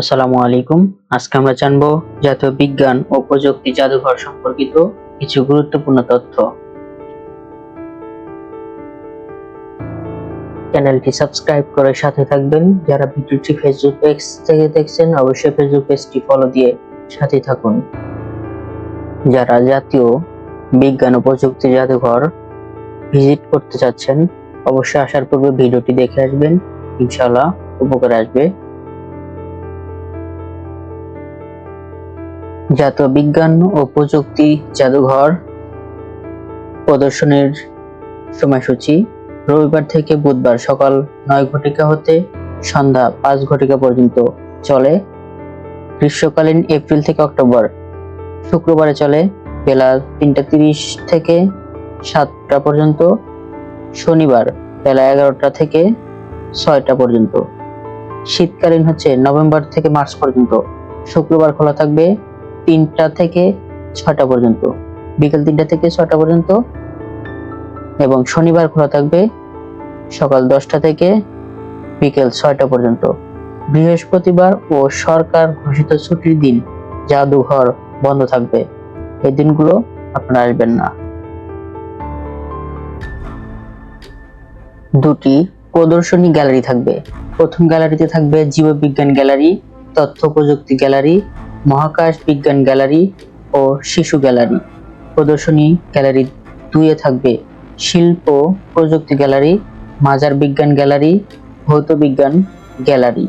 আসসালামু আলাইকুম। আজকে আমরা জানব জাতীয় বিজ্ঞান ও প্রযুক্তি জাদুঘর সম্পর্কিত কিছু গুরুত্বপূর্ণ তথ্য। চ্যানেলটি সাবস্ক্রাইব করে সাথে থাকবেন। যারা ভিডিওটি ফেসবুক পেজ থেকে দেখছেন, অবশ্যই ফেসবুক পেজটি ফলো দিয়ে সাথে থাকুন। যারা জাতীয় বিজ্ঞান ও প্রযুক্তি জাদুঘর ভিজিট করতে চাচ্ছেন, অবশ্যই আসার পূর্বে ভিডিওটি দেখে আসবেন। ইনশাআল্লাহ উপকার আসবে। জাতীয় বিজ্ঞান ও প্রযুক্তি জাদুঘর। প্রদর্শনীর সময়সূচি, রবিবার থেকে বুধবার সকাল নয় ঘটিকা হতে সন্ধ্যা পাঁচ ঘটিকা পর্যন্ত চলে। গ্রীষ্মকালীন এপ্রিল থেকে অক্টোবর, শুক্রবারে চলে বেলা তিনটা তিরিশ থেকে সাতটা পর্যন্ত, শনিবার বেলা এগারোটা থেকে ছয়টা পর্যন্ত। শীতকালীন হচ্ছে নভেম্বর থেকে মার্চ পর্যন্ত। শুক্রবার খোলা থাকবে তিনটা থেকে ছটা পর্যন্ত, বিকেল তিনটা থেকে ছটা পর্যন্ত, এবং শনিবার খোলা থাকবে সকাল দশটা থেকে বিকেল ছয়টা পর্যন্ত। বৃহস্পতিবার ও সরকার ঘোষিত ছুটির দিন জাদুঘর বন্ধ থাকবে। এই দিনগুলো আপনারা আসবেন না। দুটি প্রদর্শনী গ্যালারি থাকবে। প্রথম গ্যালারিতে থাকবে জীববিজ্ঞান গ্যালারি, তথ্য প্রযুক্তি গ্যালারি মহাকাশ বিজ্ঞান গ্যালারি ও শিশু গ্যালারি। প্রদর্শনী গ্যালারি দুইয়ে থাকবে। শিল্প প্রযুক্তি গ্যালারি, মাজার বিজ্ঞান গ্যালারি, ভৌত বিজ্ঞান গ্যালারি।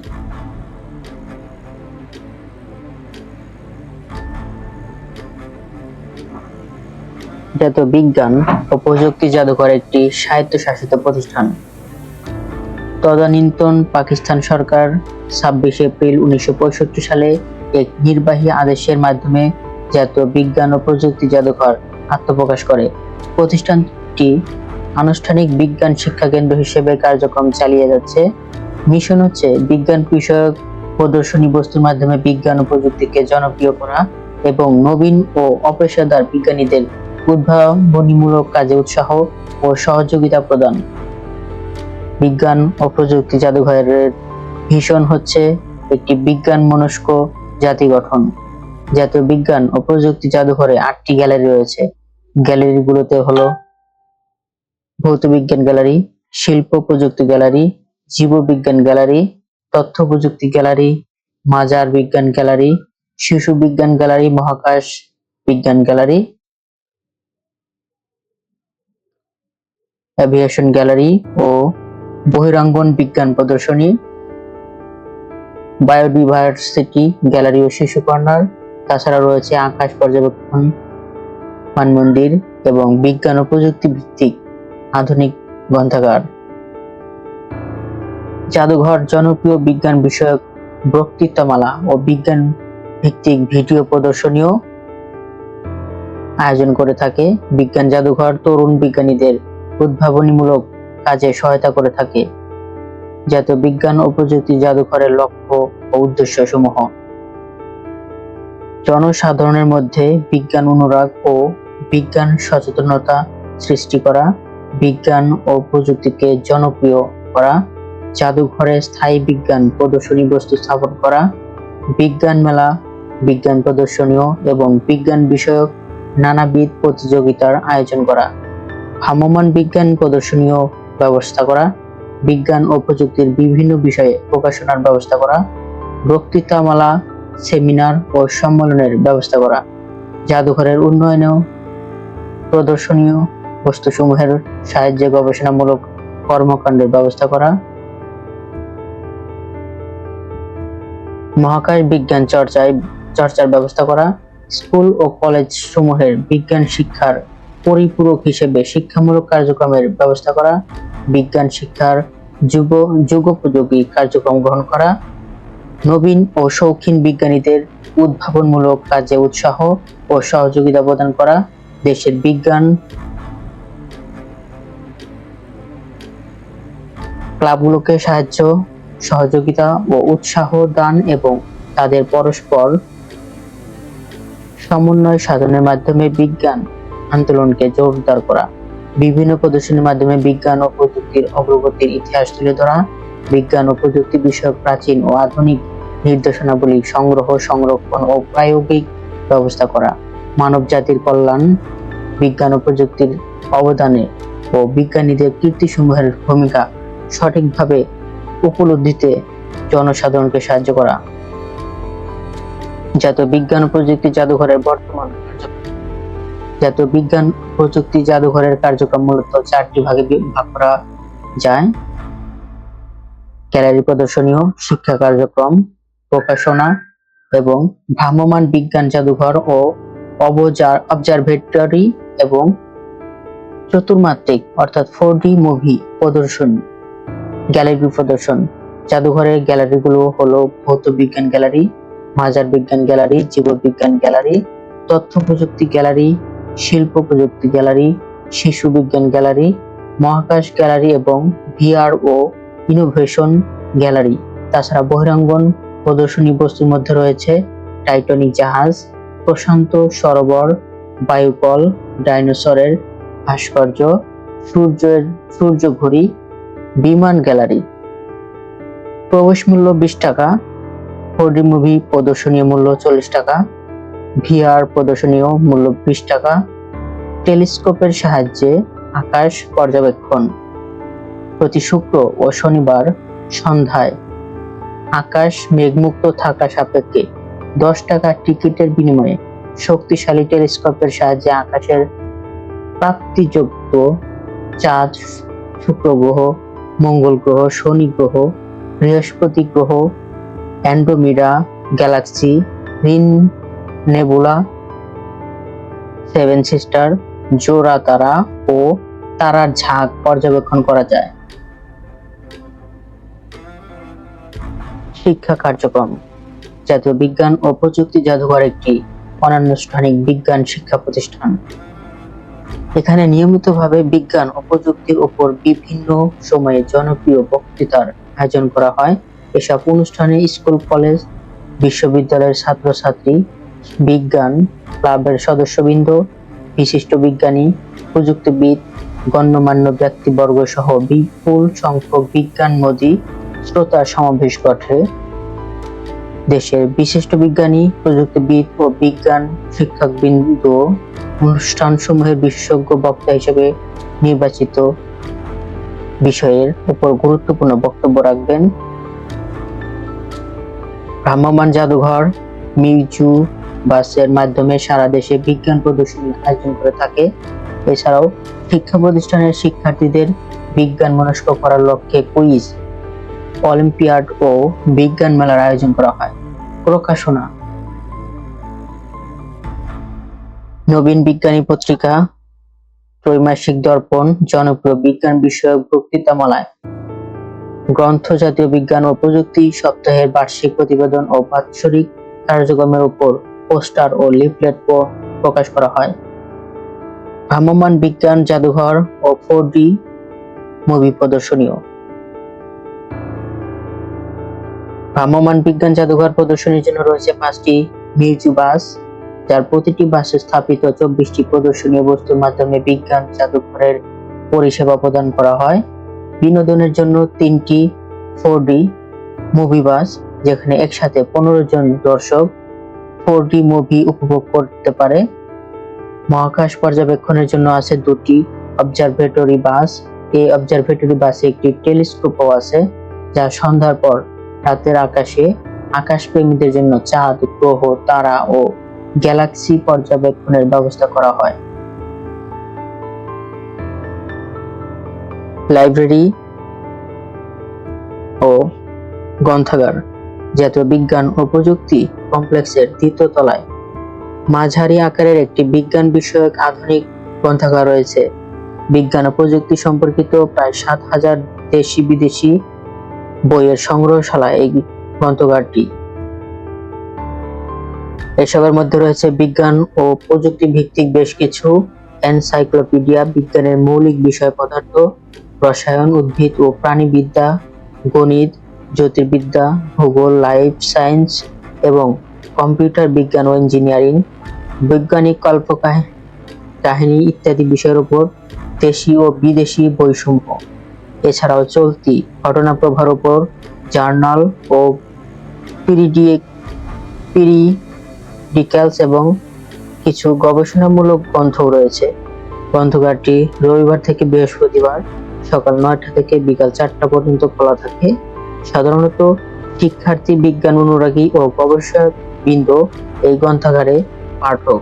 জাতীয় বিজ্ঞান ও প্রযুক্তি জাদুঘর একটি স্বায়ত্তশাসিত প্রতিষ্ঠান। তদানীন্তন পাকিস্তান সরকার ছাব্বিশে এপ্রিল উনিশশো পঁয়ষট্টি সালে এক নির্বাহী আদেশের মাধ্যমে জাতীয় বিজ্ঞান ও প্রযুক্তি জাদুঘর আত্মপ্রকাশ করে। প্রতিষ্ঠানটি আনুষ্ঠানিক বিজ্ঞান শিক্ষা কেন্দ্র হিসেবে কার্যক্রম চালিয়ে যাচ্ছে। মিশন হচ্ছে বিজ্ঞান বিষয়ক প্রদর্শনী বস্তুর মাধ্যমে বিজ্ঞান ও প্রযুক্তিকে জনপ্রিয় করা এবং নবীন ও অপেশাদার বিজ্ঞানীদের উদ্ভাবনীমূলক কাজে উৎসাহ ও সহযোগিতা প্রদান। বিজ্ঞান ও প্রযুক্তি জাদুঘরের ভীষণ হচ্ছে একটি বিজ্ঞান মনস্ক জাতি গঠন। জাতীয় বিজ্ঞান ও প্রযুক্তি জাদুঘরে আটটি গ্যালারি রয়েছে। গ্যালারিগুলোতে হলো ভৌত বিজ্ঞান গ্যালারি, শিল্প প্রযুক্তি গ্যালারি, জীববিজ্ঞান গ্যালারি, তথ্য প্রযুক্তি গ্যালারি, মাজার বিজ্ঞান গ্যালারি, শিশু বিজ্ঞান গ্যালারি, মহাকাশ বিজ্ঞান গ্যালারি অ্যাভিয়েশন গ্যালারি ও বহিরাঙ্গন বিজ্ঞান প্রদর্শনী বায়োডিভার্সিটি গ্যালারি ও শিশু কর্নার। তাছাড়া রয়েছে আকাশ পর্যবেক্ষণ মানমন্দির এবং বিজ্ঞান ও প্রযুক্তি ভিত্তিক আধুনিক গ্রন্থাগার। জাদুঘর, জনপ্রিয় বিজ্ঞান বিষয়ক বক্তৃতামালা ও বিজ্ঞান ভিত্তিক ভিডিও প্রদর্শনীও আয়োজন করে থাকে। বিজ্ঞান জাদুঘর তরুণ বিজ্ঞানীদের উদ্ভাবনীমূলক কাজে সহায়তা করে থাকে। জাতীয় বিজ্ঞান ও প্রযুক্তি জাদুঘরের লক্ষ্য ও উদ্দেশ্য সমূহ জনসাধারণের মধ্যে বিজ্ঞান অনুরাগ ও বিজ্ঞান সচেতনতা সৃষ্টি করা, বিজ্ঞান ও প্রযুক্তিকে জনপ্রিয় করা, জাদুঘরে স্থায়ী বিজ্ঞান প্রদর্শনী বস্তু স্থাপন করা, বিজ্ঞান মেলা, বিজ্ঞান প্রদর্শনীয় এবং বিজ্ঞান বিষয়ক নানাবিধ প্রতিযোগিতার আয়োজন করা, ভ্রাম্যমাণ বিজ্ঞান প্রদর্শনীয় ব্যবস্থা করা বিজ্ঞান ও প্রযুক্তির বিভিন্ন বিষয়ে প্রকাশনার ব্যবস্থা করা, বক্তৃতামালা, সেমিনার ও সম্মেলনের ব্যবস্থা করা, জাদুঘরের উন্নয়নেও প্রদর্শনীয় বস্তুসমূহের সাহায্যে গবেষণামূলক কর্মকাণ্ডের ব্যবস্থা করা, মহাকাশ বিজ্ঞান চর্চায়, চর্চার ব্যবস্থা করা, স্কুল ও কলেজ সমূহের বিজ্ঞান শিক্ষার পরিপূরক হিসেবে শিক্ষামূলক কার্যক্রমের ব্যবস্থা করা বিজ্ঞান শিক্ষার যুব যুগোপযোগী কার্যক্রম গ্রহণ করা, নবীন ও শৌখিন বিজ্ঞানীদের উদ্ভাবনমূলক কাজে উৎসাহ ও সহযোগিতা প্রদান করা, দেশের বিজ্ঞান ক্লাবগুলোকে সাহায্য, সহযোগিতা ও উৎসাহ দান এবং তাদের পরস্পর সমন্বয় সাধনের মাধ্যমে বিজ্ঞান আন্দোলনকে জোরদার করা। বিভিন্ন প্রদর্শনীর মাধ্যমে বিজ্ঞান ও প্রযুক্তির অগ্রগতির ইতিহাস তুলে ধরা, বিজ্ঞান ও প্রযুক্তি বিষয়ক প্রাচীন ও আধুনিক নির্দেশনাবলী সংগ্রহ, সংরক্ষণ ও প্রায়োগিক ব্যবস্থা করা, মানব জাতির কল্যাণ, বিজ্ঞান ও প্রযুক্তির অবদানে ও বিজ্ঞানীদের কীর্তিসমূহের ভূমিকা সঠিকভাবে উপলব্ধিতে জনসাধারণকে সাহায্য করা জাতীয় বিজ্ঞান ও প্রযুক্তি জাদুঘরের বর্তমান কার্যক্রম। জাতীয় বিজ্ঞান প্রযুক্তি জাদুঘরের কার্যক্রম মূলত চারটি ভাগে ভাগ করা যায়। গ্যালারি প্রদর্শনীয় শিক্ষা কার্যক্রম, প্রকাশনা এবং ভ্রাম্যমান বিজ্ঞান জাদুঘর ও অবজারভেটরি এবং চতুর্মাত্রিক, অর্থাৎ ফোর ডি মুভি প্রদর্শনী, গ্যালারি প্রদর্শন। জাদুঘরের গ্যালারিগুলো হলো ভৌত বিজ্ঞান গ্যালারি, মাজার বিজ্ঞান গ্যালারি, জীববিজ্ঞান গ্যালারি, তথ্য প্রযুক্তি গ্যালারি শিল্প প্রযুক্তি গ্যালারি, শিশু বিজ্ঞান গ্যালারি, মহাকাশ গ্যালারি এবং ভিআর ও ইনোভেশন গ্যালারি। তাছাড়া বহিরাঙ্গন প্রদর্শনী বস্তুর মধ্যে রয়েছে টাইটানিক জাহাজ, প্রশান্ত সরোবর, বায়ুকল, ডাইনোসরের ভাস্কর্য, সূর্যের সূর্য ঘড়ি বিমান গ্যালারি। প্রবেশ মূল্য বিশ টাকা, ফোরডি মুভি প্রদর্শনীয় মূল্য চল্লিশ টাকা ভিআর প্রদর্শনীয় মূল্য বিশ টাকা। টেলিস্কোপের সাহায্যে আকাশ পর্যবেক্ষণ। প্রতি শুক্র ও শনিবার সন্ধ্যায় আকাশ মেঘমুক্ত থাকা সাপেক্ষে দশ টাকা টিকিটের বিনিময়ে শক্তিশালী টেলিস্কোপের সাহায্যে আকাশের প্রাপ্তিযোগ্য চাঁদ, শুক্র গ্রহ, মঙ্গল গ্রহ, শনি গ্রহ, বৃহস্পতি গ্রহ, Andromeda, galaxy, ring nebula, seven sister, জোড়া তারা ও তারার ঝাঁক পর্যবেক্ষণ করা যায়। শিক্ষা কার্যক্রম, জাতীয় বিজ্ঞান ও প্রযুক্তি জাদুঘর একটি অনানুষ্ঠানিক বিজ্ঞান শিক্ষা প্রতিষ্ঠান। এখানে নিয়মিতভাবে বিজ্ঞান ও প্রযুক্তির উপর বিভিন্ন সময়ে জনপ্রিয় বক্তৃতার আয়োজন করা হয়। এসব অনুষ্ঠানে স্কুল, কলেজ, বিশ্ববিদ্যালয়ের ছাত্রছাত্রী বিজ্ঞান ক্লাবের সদস্যবৃন্দ, বিশিষ্ট বিজ্ঞানী, প্রযুক্তিবিদ, গণ্যমান্য ব্যক্তিবর্গ সহ বিপুল সংখ্যক বিজ্ঞানমোদী শ্রোতার সমাবেশ ঘটে দেশের বিশিষ্ট বিজ্ঞানী, প্রযুক্তিবিদ ও বিজ্ঞান শিক্ষকবৃন্দ অনুষ্ঠানসমূহের বিশেষজ্ঞ বক্তা হিসেবে নির্বাচিত। বিষয়ের উপর গুরুত্বপূর্ণ বক্তব্য রাখবেন। ভ্রাম্যমান জাদুঘর মিউজু বাসের মাধ্যমে সারা দেশে বিজ্ঞান প্রদর্শনী আয়োজন করে থাকে। এছাড়াও শিক্ষা প্রতিষ্ঠানের শিক্ষার্থীদের বিজ্ঞান মনস্ক করার লক্ষ্যে কুইজ, অলিম্পিয়াড ও বিজ্ঞান মেলার আয়োজন করা হয়। প্রকাশনা। নবীন বিজ্ঞানী পত্রিকা, ত্রৈমাসিক দর্পণ, জনপ্রিয় বিজ্ঞান বিষয়ক বক্তৃতামালায়। গ্রন্থ জাতীয় বিজ্ঞান ও প্রযুক্তি সপ্তাহের বার্ষিক প্রতিবেদন ও বাৎসরিক কার্যক্রমের উপর পোস্টার ও লিফলেট প্রকাশ করা হয়। ভ্রাম্যমাণ বিজ্ঞান জাদুঘর ও ফোর ডি মুভি প্রদর্শনীয় ভ্রাম্যমাণ বিজ্ঞান জাদুঘর প্রদর্শনীর জন্য রয়েছে পাঁচটি মিউজু বাস, যার প্রতিটি বাসে স্থাপিত চব্বিশটি প্রদর্শনীয় বস্তুর মাধ্যমে বিজ্ঞান জাদুঘরের পরিষেবা প্রদান করা হয়। বিনোদনের জন্য তিনটি ফোর ডি মুভি বাস, যেখানে একসাথে পনেরো জন দর্শক ফোর ডি মুভি উপভোগ করতে পারে। মহাকাশ পর্যবেক্ষণের জন্য আছে দুটি অবজারভেটরি বাস এই অবজারভেটরি বাসে একটি টেলিস্কোপও আছে, যা সন্ধ্যার পর রাতের আকাশে আকাশপ্রেমীদের জন্য চাঁদ, গ্রহ, তারা ও গ্যালাক্সি পর্যবেক্ষণের ব্যবস্থা করা হয়। লাইব্রেরি ও গ্রন্থাগার। জাতীয় বিজ্ঞান ও প্রযুক্তি কমপ্লেক্সের দ্বিতীয় তলায়। মাঝারি আকারের একটি বিজ্ঞান বিষয়ক আধুনিক গ্রন্থাগার রয়েছে। বিজ্ঞান ও প্রযুক্তি সম্পর্কিত প্রায় সাত হাজার দেশি বিদেশি বইয়ের সংগ্রহশালা এই গ্রন্থাগারটি। এসবের মধ্যে রয়েছে বিজ্ঞান ও প্রযুক্তি ভিত্তিক বেশ কিছু এনসাইক্লোপিডিয়া, বিজ্ঞানের মৌলিক বিষয় পদার্থ, রসায়ন, উদ্ভিদ ও প্রাণীবিদ্যা, গণিত জ্যোতির্বিদ্যা, ভূগোল লাইফ সায়েন্স এবং কম্পিউটার বিজ্ঞান ও ইঞ্জিনিয়ারিং বৈজ্ঞানিক কল্পকাহিনী কাহিনী ইত্যাদি বিষয়ের উপর দেশি ও বিদেশি বইসমূহ এছাড়াও চলতি ঘটনা প্রভার উপর জার্নাল ও পিরিডিক পিরিডিক্যালস এবং কিছু গবেষণামূলক গ্রন্থও রয়েছে। গ্রন্থাগারটি রবিবার থেকে বৃহস্পতিবার সকাল নয়টা থেকে বিকাল চারটা পর্যন্ত খোলা থাকে। সাধারণত শিক্ষার্থী, বিজ্ঞান অনুরাগী ও গবেষক বৃন্দ এই গ্রন্থাগারে পাঠক।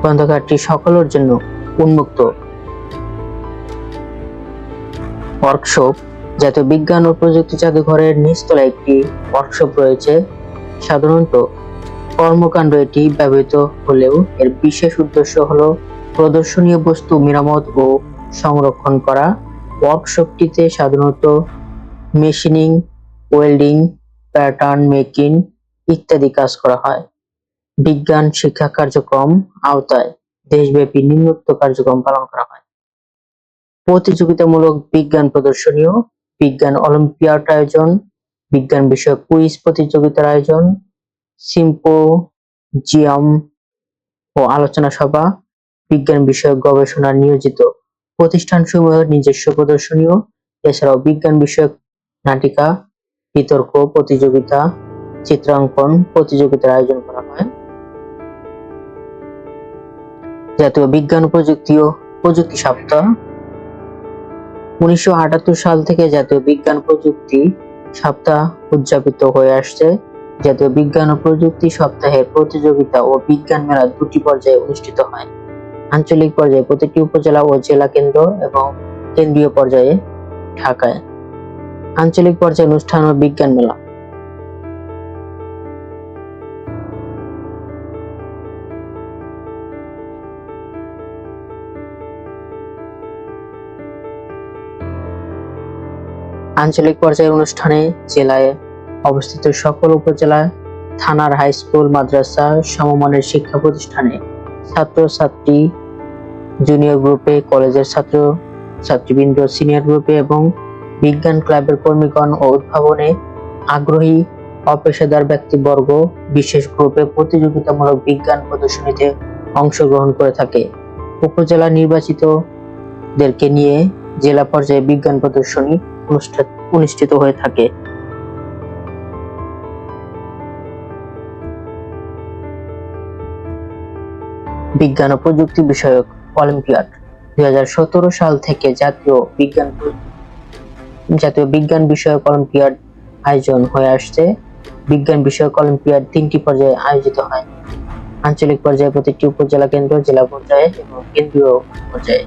গ্রন্থাগারটি সকলের জন্য উন্মুক্ত। ওয়ার্কশপ জাতীয় বিজ্ঞান ও প্রযুক্তি জাদুঘরের নিচতলায় একটি ওয়ার্কশপ রয়েছে। সাধারণত কর্মকাণ্ড এটি ব্যবহৃত হলেও এর বিশেষ উদ্দেশ্য হলো প্রদর্শনীয় বস্তু, মেরামত ও সংরক্ষণ করা। ওয়ার্কশপটিতে সাধারণত মেশিনিং, ওয়েল্ডিং, প্যাটার্ন মেকিং ইত্যাদি কাজ করা হয়। বিজ্ঞান, শিক্ষা কার্যক্রম আওতায় দেশব্যাপী নিম্নোক্ত কার্যক্রম পালন করা হয়। প্রতিযোগিতামূলক বিজ্ঞান প্রদর্শনীয় বিজ্ঞান অলিম্পিয়াড আয়োজন, বিজ্ঞান বিষয়ক কুইজ প্রতিযোগিতার আয়োজন সিম্পোজিয়াম ও আলোচনা সভা, বিজ্ঞান বিষয়ক গবেষণার নিয়োজিত প্রতিষ্ঠানসমূহের নিজস্ব প্রদর্শনীয় এছাড়াও বিজ্ঞান বিষয়ক নাটিকা, বিতর্ক প্রতিযোগিতা, চিত্রাঙ্কন প্রতিযোগিতার আয়োজন করা হয়। জাতীয় বিজ্ঞান প্রযুক্তি ও প্রযুক্তি সপ্তাহ। উনিশশো সাল থেকে জাতীয় বিজ্ঞান প্রযুক্তি সপ্তাহ উদযাপিত হয়ে আসছে। জাতীয় বিজ্ঞান ও প্রযুক্তি সপ্তাহের প্রতিযোগিতা ও বিজ্ঞান মেলা দুটি পর্যায়ে অনুষ্ঠিত হয়। আঞ্চলিক পর্যায়ে প্রতিটি উপজেলা ও জেলা কেন্দ্র এবং কেন্দ্রীয় পর্যায়ে ঢাকায়। আঞ্চলিক পর্যায়ে অনুষ্ঠান ও বিজ্ঞান মেলা। আঞ্চলিক পর্যায়ে অনুষ্ঠানে জেলায় অবস্থিত সকল উপজেলা থানার হাই স্কুল, মাদ্রাসা, সমমানের শিক্ষা প্রতিষ্ঠানে ছাত্র ছাত্রী জুনিয়র গ্রুপে, কলেজের ছাত্র ছাত্রীবৃন্দ সিনিয়র গ্রুপে এবং বিজ্ঞান ক্লাবের কর্মীগণ ও উদ্ভাবনে আগ্রহী অপেশাদার ব্যক্তিবর্গ, বিশেষ গ্রুপে প্রতিযোগিতামূলক বিজ্ঞান প্রদর্শনীতে অংশগ্রহণ করে থাকে। উপজেলা নির্বাচিতদেরকে নিয়ে জেলা পর্যায়ে বিজ্ঞান প্রদর্শনী অনুষ্ঠিত হয়ে থাকে। বিজ্ঞান ও প্রযুক্তি বিষয়ক অলিম্পিয়াড। দুই হাজার সতেরো সাল থেকে জাতীয় বিজ্ঞান জাতীয় বিজ্ঞান বিষয়ক অলিম্পিয়াড আয়োজন হয়ে আসছে। বিজ্ঞান বিষয়ক অলিম্পিয়াড তিনটি পর্যায়ে আয়োজিত হয়। আঞ্চলিক পর্যায়ে প্রতিটি উপজেলা কেন্দ্র, জেলা পর্যায়ে এবং কেন্দ্রীয় পর্যায়ে।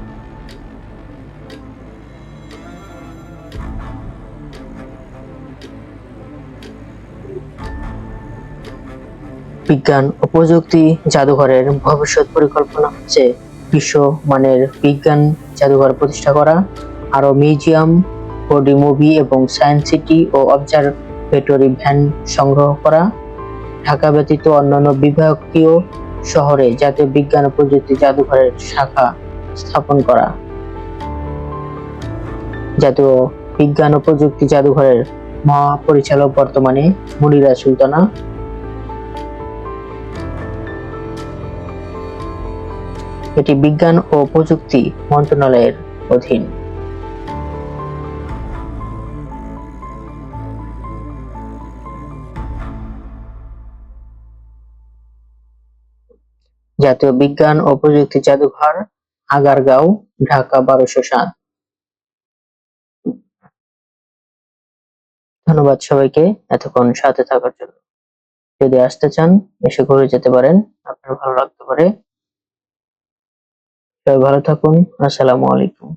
বিজ্ঞান ও প্রযুক্তি জাদুঘরের ভবিষ্যৎ পরিকল্পনা হচ্ছে বিশ্ব মানের বিজ্ঞান জাদুঘর প্রতিষ্ঠা করা। আরও মিউজিয়াম বডি মুভি এবং সায়েন্স সিটি ও অবজারভেটরি ভ্যান সংগ্রহ করা। ঢাকা ব্যতীত অন্যান্য বিভাগীয় শহরে জাতীয় বিজ্ঞান ও প্রযুক্তি জাদুঘরের শাখা স্থাপন করা। জাতীয় বিজ্ঞান ও প্রযুক্তি জাদুঘরের মহাপরিচালক বর্তমানে মুনিরা সুলতানা। এটি বিজ্ঞান ও প্রযুক্তি মন্ত্রণালয়ের অধীন। জাতীয় বিজ্ঞান ও প্রযুক্তি জাদুঘর, আগারগাঁও, ঢাকা, বারোশো সাত। ধন্যবাদ সবাইকে এতক্ষণ সাথে থাকার জন্য। যদি আসতে চান, এসে ঘুরে যেতে পারেন, আপনার ভালো লাগতে পারে। সবাই ভালো থাকুন। আসসালামু আলাইকুম।